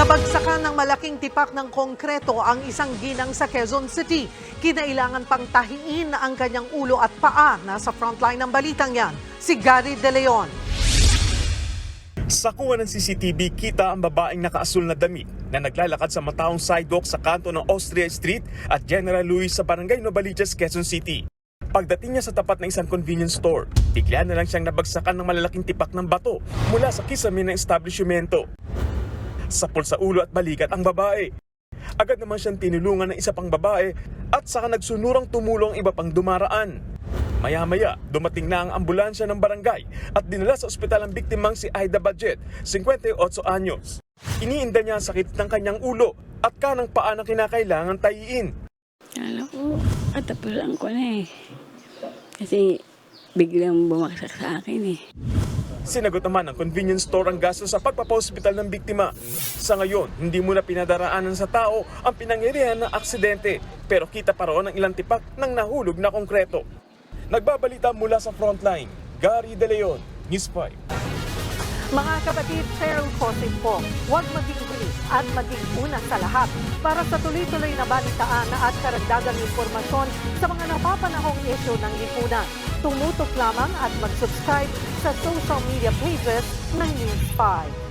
Nabagsakan ng malaking tipak ng konkreto ang isang ginang sa Quezon City. Kinailangan pang tahiin ang kanyang ulo at paa. Nasa frontline ng balitang yan, si Gary De Leon. Sa kuha ng CCTV, kita ang babaeng nakaasul na damit na naglalakad sa mataong sidewalk sa kanto ng Austria Street at General Luis sa barangay Novaliches, Quezon City. Pagdating niya sa tapat ng isang convenience store, bigla na lang siyang nabagsakan ng malalaking tipak ng bato mula sa kisame ng establishmento. Sapol sa ulo at balikat ang babae. Agad naman siyang tinulungan ng isa pang babae at saka nagsunurang tumulong iba pang dumaraan. Maya-maya, dumating na ang ambulansya ng barangay at dinala sa ospital ang biktimang si Aida Budget, 58 anyos. Iniinda niya ang sakit ng kanyang ulo at kanang paa na kinakailangan tayiin. Kala ko, katapusan ko na eh. Kasi biglang bumaksak sa akin eh. Sinagot naman ng convenience store ang gasto sa pagpapahospital ng biktima. Sa ngayon, hindi muna pinadaraanan sa tao ang pinangyarihan ng aksidente pero kita pa roon ang ilang tipak ng nahulog na konkreto. Nagbabalita mula sa frontline, Gary De Leon, News 5. Mga kapatid, Cheryl Cosing po, huwag maging bilis at maging una sa lahat para sa tuloy-tuloy na balitaan at karagdagang impormasyon sa mga napapanahong issue ng lipunan. Tumutok lamang at mag-subscribe sa social media pages ng News 5.